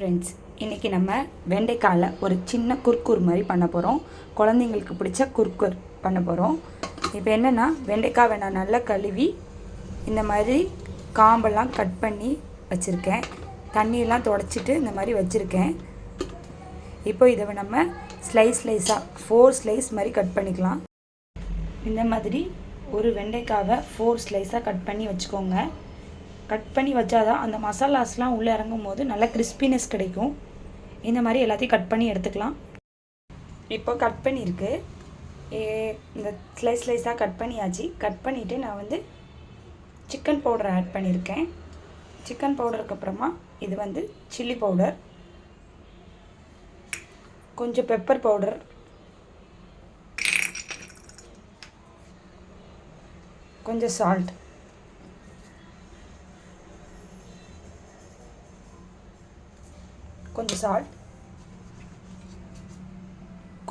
Friends இன்றைக்கி நம்ம வெண்டைக்காயில் ஒரு சின்ன குர்குர் மாதிரி பண்ண போகிறோம் குழந்தைங்களுக்கு பிடிச்ச குர்குர் பண்ண போகிறோம் இப்போ என்னென்னா வெண்டைக்காவை நான் நல்லா கழுவி இந்த மாதிரி காம்பெல்லாம் கட் பண்ணி வச்சுருக்கேன். தண்ணியெல்லாம் தொடச்சிட்டு இந்த மாதிரி வச்சுருக்கேன். இப்போ இதை நம்ம ஸ்லைஸ் ஸ்லைஸாக ஃபோர் ஸ்லைஸ் மாதிரி கட் பண்ணிக்கலாம். இந்த மாதிரி ஒரு வெண்டைக்காவை ஃபோர் ஸ்லைஸாக கட் பண்ணி வச்சுக்கோங்க. கட் பண்ணி வச்சாதான் அந்த மசாலாஸ்லாம் உள்ளே இறங்கும் போது நல்ல கிறிஸ்பினஸ் கிடைக்கும். இந்த மாதிரி எல்லாத்தையும் கட் பண்ணி எடுத்துக்கலாம். இப்போ கட் பண்ணியிருக்கு. ஏ- இந்த ஸ்லைஸ் ஸ்லைஸாக கட் பண்ணியாச்சு. கட் பண்ணிவிட்டு நான் வந்து சிக்கன் பவுடர் ஆட் பண்ணியிருக்கேன். சிக்கன் பவுடருக்கு அப்புறமா இது வந்து சில்லி பவுடர் கொஞ்சம் பெப்பர் பவுடர் கொஞ்சம் சால்ட் கொஞ்சம் சால்ட்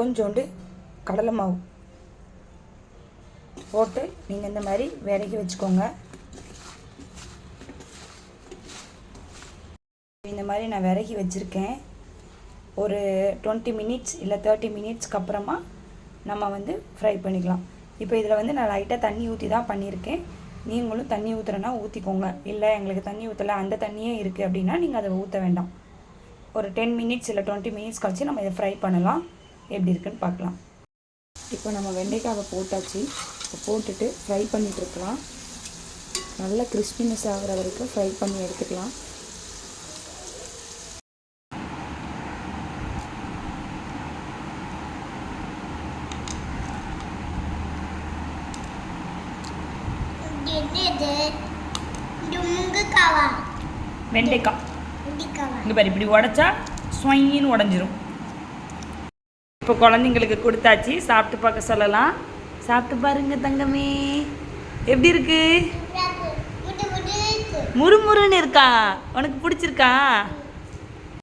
கொஞ்சோண்டு கடலை மாவு போட்டு நீங்கள் இந்த மாதிரி விறகி வச்சுக்கோங்க. இந்த மாதிரி நான் விறகி வச்சுருக்கேன். ஒரு டுவெண்ட்டி மினிட்ஸ் இல்லை தேர்ட்டி மினிட்ஸ்க்கு அப்புறமா நம்ம வந்து ஃப்ரை பண்ணிக்கலாம். இப்போ இதில் வந்து நான் லைட்டாக தண்ணி ஊற்றி தான் பண்ணியிருக்கேன். நீங்களும் தண்ணி ஊற்றுறேன்னா ஊற்றிக்கோங்க இல்லை எங்களுக்கு தண்ணி ஊற்றலை அந்த தண்ணியே இருக்குது அப்படின்னா நீங்கள் அதை ஊற்ற வேண்டாம். ஒரு டென் மினிட்ஸ் இல்லை டுவெண்ட்டி மினிட்ஸ் கழிச்சு நம்ம இதை ஃப்ரை பண்ணலாம். எப்படி இருக்குன்னு பார்க்கலாம். இப்போ நம்ம வெண்டைக்காவை போட்டாச்சு. போட்டுட்டு ஃப்ரை பண்ணிட்டு இருக்கலாம். நல்ல கிறிஸ்பினஸ் ஆகிற வரைக்கும் ஃப்ரை பண்ணி எடுத்துக்கலாம். வெண்டைக்காய். இங்கே பாரு இப்படி உடச்சா ஸ்வயின்னு உடஞ்சிரும். இப்போ குழந்தைங்களுக்கு கொடுத்தாச்சு சாப்பிட்டு பார்க்க சொல்லலாம். சாப்பிட்டு பாருங்க தங்கமே. எப்படி இருக்கு? முறுமுறுன்னு இருக்கா? உனக்கு பிடிச்சிருக்கா?